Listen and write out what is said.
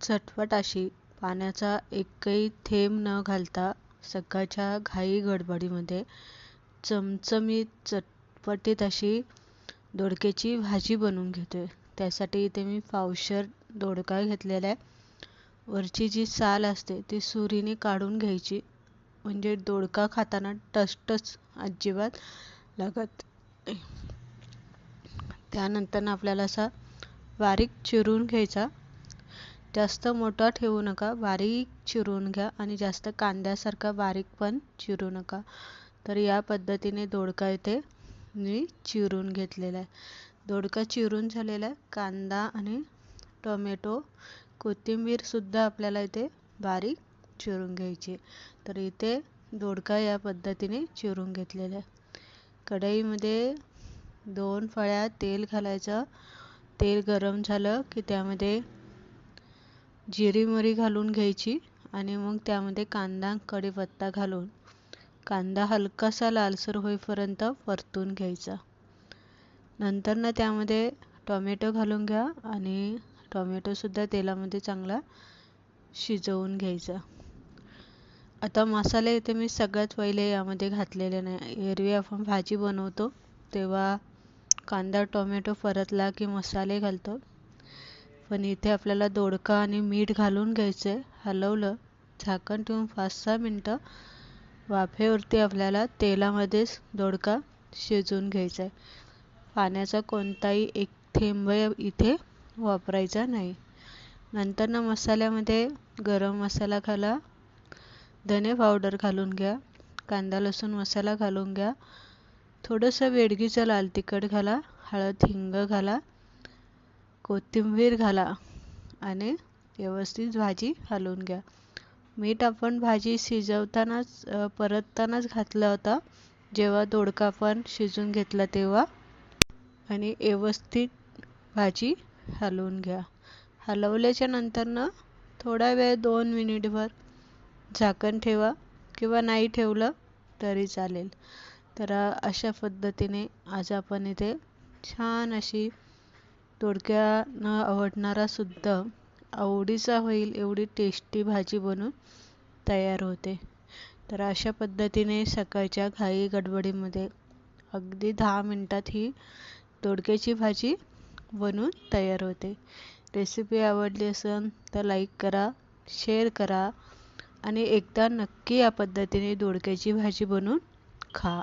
चटपट अशी. पाण्याचा एकही थेंब न घालता सकाळच्या घाई गडबडीमध्ये चमचमीत चटपटीत अशी दोडक्याची भाजी बनवून घेतोय. त्यासाठी इथे मी पावशर दोडका घेतलेला आहे. वरची जी साल असते ती सुरीने काढून घ्यायची. म्हणजे दोडका खाताना टसटस अजिबात लागत त्यानंतर आपल्याला असा बारीक चिरून घ्यायचा. जास्त मोठा ठेवू नका बारीक चिरून घ्या आणि जास्त कांद्यासारखा बारीक पण चिरू नका. तर या पद्धतीने दोडका इथे मी चिरून घेतलेला आहे. दोडका चिरून झालेला आहे. कांदा आणि टोमॅटो कोथिंबीरसुद्धा आपल्याला इथे बारीक चिरून घ्यायची तर इथे दोडका या पद्धतीने चिरून घेतलेला आहे. कढईमध्ये दोन फळ्या तेल घालायचं. तेल गरम झालं की त्यामध्ये जिरी मोहरी घालून घ्यायची आणि मग त्यामध्ये कांदा कढीपत्ता घालून कांदा हलकासा लालसर होईपर्यंत परतून घ्यायचा. नंतर ना त्यामध्ये टोमॅटो घालून घ्या आणि टोमॅटोसुद्धा तेलामध्ये चांगला शिजवून घ्यायचा. आता मसाले इथे मी सगळ्यात पहिले यामध्ये घातलेले नाही. एरवी आपण भाजी बनवतो तेव्हा कांदा टोमॅटो परतला की मसाले घालतो. पण इथे आपल्याला दोडका आणि मीठ घालून घ्यायचं आहे हलवलं. झाकण ठेवून पाच सहा मिनटं वाफेवरती आपल्याला तेलामध्येच दोडका शिजवून घ्यायचा आहे पाण्याचा कोणताही एक थेंब इथे वापरायचा नाही. नंतर ना मसाल्यामध्ये गरम मसाला घाला. धने पावडर घालून घ्या. कांदा लसूण मसाला घालून घ्या. थोडंसं वेडगीचं लाल तिखट घाला. हळद हिंग घाला. कोथिंबीर घाला आणि व्यवस्थित भाजी हलवून घ्या. मीठ आपण भाजी शिजवतानाच परततानाच घातला होता. जेव्हा दोडका आपण शिजून घेतला तेव्हा. आणि व्यवस्थित भाजी हलवून घ्या. हलवल्याच्या नंतरनं थोडा वेळ दोन मिनिटभर झाकण ठेवा किंवा नाही ठेवलं तरी चालेल. तर अशा पद्धतीने आज आपण इथे छान अशी दोडक्यानं आवडणारा सुद्धा आवडीचा होईल एवढी टेस्टी भाजी बनून तयार होते. तर अशा पद्धतीने सकाळच्या घाई गडबडीमध्ये अगदी दहा मिनटात ही दोडक्याची भाजी बनून तयार होते. रेसिपी आवडली असेल तर लाईक करा शेअर करा आणि एकदा नक्की या पद्धतीने दोडक्याची भाजी बनवून खा.